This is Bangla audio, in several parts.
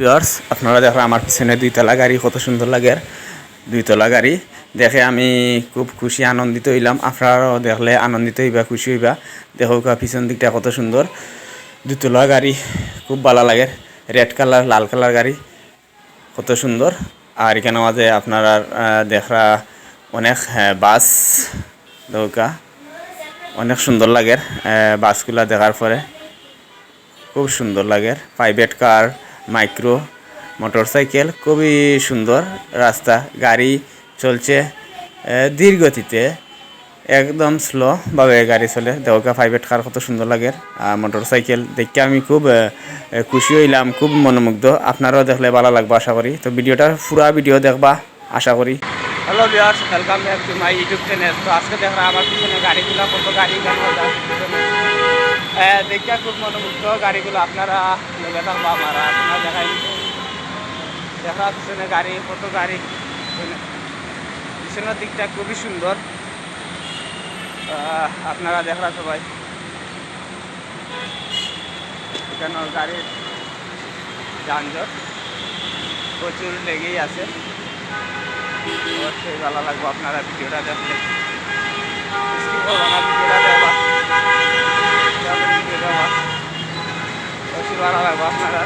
ভিউয়ার্স আপনারা দেখো আমার পিছনে দুইতলা গাড়ি, কত সুন্দর লাগে। দুইতলা গাড়ি। দেখে আমি খুব খুশি, আনন্দিত হইলাম। আপনারাও দেখলে আনন্দিত হইবা, খুশি হইবা। দেখো পিছন দিকটা কত সুন্দর। দুইতলা গাড়ি, খুব ভালো লাগে। রেড কালার লাল কালার গাড়ি। কত সুন্দর। আর এখানে মাঝে আপনারা দেখরা অনেক বাস। দৌকা অনেক সুন্দর লাগে বাসগুলা দেখার পরে। খুব সুন্দর লাগে। প্রাইভেট কার মাইক্রো মোটরসাইকেল, খুবই সুন্দর রাস্তা, গাড়ি চলছে ধীর একদম স্লো ভাবে গাড়ি চলে। দেওকা প্রাইভেট কার কত সুন্দর লাগে। আর মোটরসাইকেল দেখতে আমি খুব খুশি হইলাম, খুব মনোমুগ্ধ। আপনারাও দেখলে ভালো লাগবে আশা করি। তো ভিডিওটা, পুরা ভিডিও দেখবা, আশা করি। Hello viewers welcome back to my YouTube channel তো আজকে দেখরা আমার পিছনে গাড়িগুলো, কত গাড়ি দেখে খুব মনোমুগ্ধ গাড়িগুলো। আপনারা লেগে আমার দেখাই দেখা পিছনে গাড়ি কত গাড়ি পিছনের দিকটা খুবই সুন্দর। আপনারা দেখরা সবাই কেন গাড়ির যানজট প্রচুর লেগেই আছে। অবশ্যই ভালো লাগবে আপনারা ভিডিওটা দেখলে ভিডিওটা দেখবা। তারপরে ভিডিও দেখবা। অবশ্যই ভালো লাগবে আপনারা।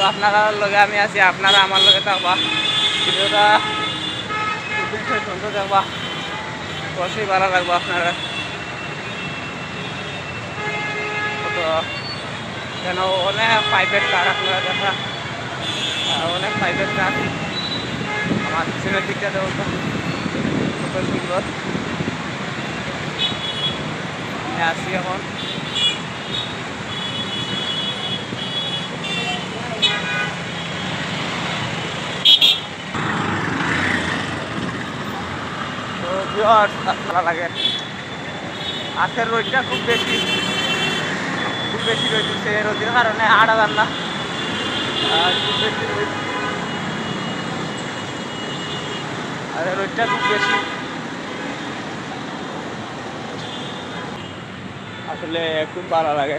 যেহেতু আপনারা লগে আমি আছি, আপনারা আমার লগে থাকবা। ভিডিওটা প্রথম থেকে সুন্দর অবশ্যই ভালো লাগবে আপনারা। তো কেন অনেক প্রাইভেট কার আপনারা দেখা অনেক প্রাইভেট কার আমার পিছনের দিকটা তো, কত সুন্দর। আসি এখন ভালো লাগে। আজকের রোদটা খুব বেশি খুব বেশি রোদ দিচ্ছে রোদের কারণে আড়া যান আর রোদটা খুব বেশি। আসলে খুব ভালো লাগে।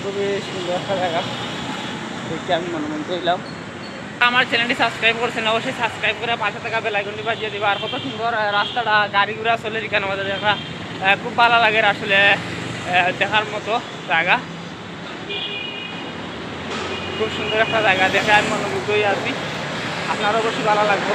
খুবই সুন্দর একটা জায়গা। দেখতে আমি মনে মনোমন করলাম আমার চ্যানেলটি সাবস্ক্রাইব করছেন, অবশ্যই সাবস্ক্রাইব করে পাশে থাকা বেলাইকনটি বাজিয়ে দিবে। আর কত সুন্দর রাস্তাটা গাড়ি ঘোড়া চলে এখানে আমাদের দেখা খুব ভালো লাগে আসলে দেখার মতো জায়গা। খুব সুন্দর একটা জায়গা, দেখে আমি বুঝতেই আছি। আপনারও অবশ্যই ভালো লাগবে।